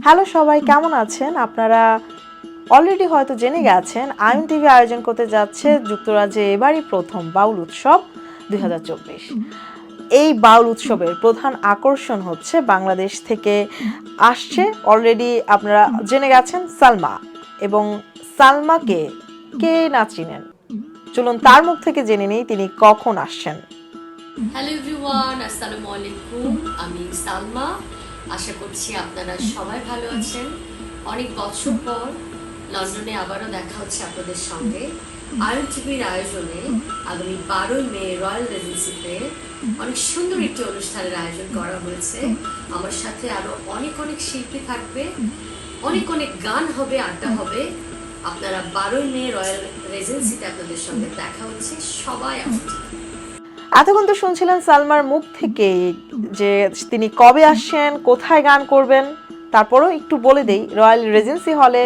Hello সবাই, কেমন আছেন? আপনারা অলরেডি হয়তো জেনে গেছেন, আয়ন টিভি আয়োজন করতে যাচ্ছে যুক্তরাজ্যে এবারই প্রথম বাউল উৎসব দুই হাজার চব্বিশ। এই বাউল উৎসবের প্রধান আকর্ষণ হচ্ছে বাংলাদেশ থেকে আসছে অলরেডি আপনারা জেনে গেছেন সালমা এবং সালমাকে কে না চিনেন? চলুন তার মুখ থেকে জেনে নিই তিনি কখন আসছেন। হ্যালো এভরিওয়ান আসসালামু আলাইকুম আমি সালমা। আশা করছি আপনারা সবাই ভালো আছেন। অনেক বছর পর লন্ডনে আবারও দেখা হচ্ছে আপনাদের সঙ্গে আয়ন টিভির আয়োজনে আগামী বারোই মে রয়্যাল রেজেন্সিতে অনেক সুন্দর একটি অনুষ্ঠানের আয়োজন করা হয়েছে। আমার সাথে আরও অনেক অনেক শিল্পী থাকবে। অনেক অনেক গান হবে, আড্ডা হবে। আপনারা বারোই মে রয়্যাল রেজেন্সিতে আপনাদের সঙ্গে দেখা হচ্ছে। সবাই আসুন। এতক্ষণ তো শুনছিলেন সালমার মুখ থেকে যে তিনি কবে আসছেন, কোথায় গান করবেন, তারপরও একটু বলে দেই, রয়্যাল রেজেন্সি হলে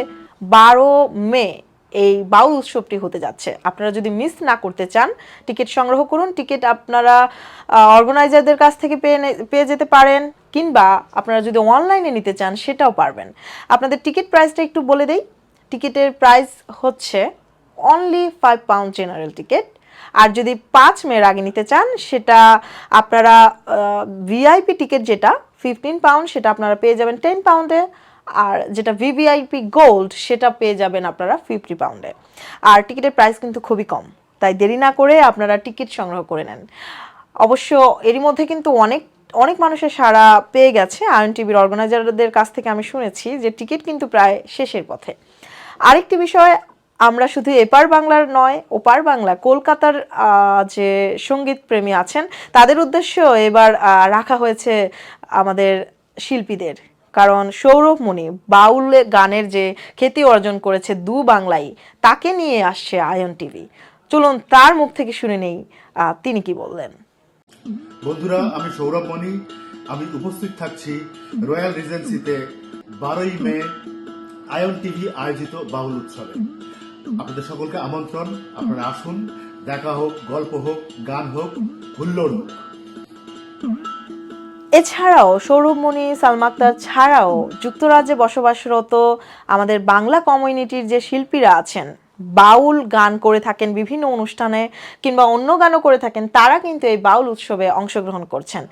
বারো মে এই বাউল উৎসবটি হতে যাচ্ছে। আপনারা যদি মিস না করতে চান, টিকিট সংগ্রহ করুন। টিকিট আপনারা অর্গানাইজারদের কাছ থেকে পেয়ে পেয়ে যেতে পারেন, কিংবা আপনারা যদি অনলাইনে নিতে চান, সেটাও পারবেন। আপনাদের টিকিট প্রাইসটা একটু বলে দেই। টিকিটের প্রাইস হচ্ছে only five pound general ticket আর যদি পাঁচ মেয়ের আগে নিতে চান, সেটা আপনারা ভিআইপি টিকিট যেটা ফিফটিন পাউন্ড সেটা আপনারা পেয়ে যাবেন টেন পাউন্ডে আর যেটা ভিভিআইপি গোল্ড সেটা পেয়ে যাবেন আপনারা ফিফটি পাউন্ডে আর টিকিটের প্রাইস কিন্তু খুবই কম, তাই দেরি না করে আপনারা টিকিট সংগ্রহ করে নেন। অবশ্য এরই মধ্যে কিন্তু অনেক অনেক মানুষের সাড়া পেয়ে গেছে। আয়ন টিভির অর্গানাইজারদের কাছ থেকে আমি শুনেছি যে টিকিট কিন্তু প্রায় শেষের পথে। আরেকটি বিষয় আমরা শুধু এপার বাংলার নয়, ওপার বাংলা, কলকাতার যে সংগীত প্রেমী আছেন, তাদের উদ্দেশ্য এবার রাখা হয়েছে আমাদের শিল্পীদের। কারণ সৌরভ মুনি বাউল গানের যে খ্যাতি অর্জন করেছে দু বাংলাই তাকে নিয়ে আসছে আয়ন টিভি। চলুন তার মুখ থেকে শুনে নেই তিনি কি বললেন? বন্ধুরা, আমি সৌরভ মণি আমি উপস্থিত থাকছি রয়্যাল রিজেন্সিতে বারোই মে আয়ন টিভি আয়োজিত বাউল উৎসবে। আপনাদের সকলকে আমন্ত্রণ। আপনারা আসুন, দেখা হোক, গল্প হোক, গান হোক, হুল্লোড় এছাড়াও সৌরভমণি সালমা আক্তার ছাড়াও যুক্তরাজ্যে বসবাসরত আমাদের বাংলা কমিউনিটির যে শিল্পীরা আছেন বাউল গান করে থাকেন, বিভিন্ন অনুষ্ঠানে কিংবা অন্য গানও করে থাকেন, তারা কিন্তু এই বাউল উৎসবে অংশগ্রহণ করছেন।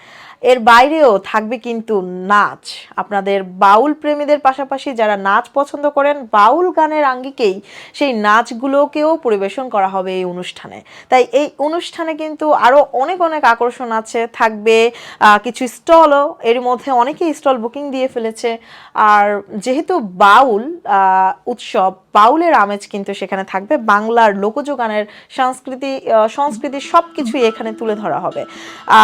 এর বাইরেও থাকবে কিন্তু নাচ। আপনাদের বাউল প্রেমীদের পাশাপাশি যারা নাচ পছন্দ করেন, বাউল গানের আঙ্গিকেই সেই নাচগুলোকেও পরিবেশন করা হবে এই অনুষ্ঠানে। তাই এই অনুষ্ঠানে কিন্তু আরও অনেক অনেক আকর্ষণ আছে। থাকবে কিছু স্টলও। এর মধ্যে অনেকেই স্টল বুকিং দিয়ে ফেলেছে। আর যেহেতু বাউল উৎসব, বাউলের আমেজ কিন্তু সেখানে থাকবে। বাংলার লোকজ গানের সংস্কৃতি সংস্কৃতি সব কিছুই এখানে তুলে ধরা হবে।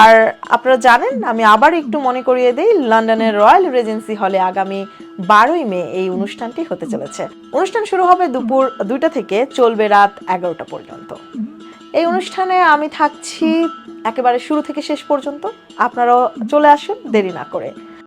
আর আপনারা জানেন, আমি আবার একটু মনে করিয়ে দিই, লন্ডনের রয়্যাল রেজেন্সি হলে আগামী বারোই মে এই অনুষ্ঠানটি হতে চলেছে। অনুষ্ঠান শুরু হবে দুপুর দুইটা থেকে, চলবে রাত এগারোটা পর্যন্ত। এই অনুষ্ঠানে আমি থাকছি একেবারে শুরু থেকে শেষ পর্যন্ত। আপনারাও চলে আসুন, দেরি না করে।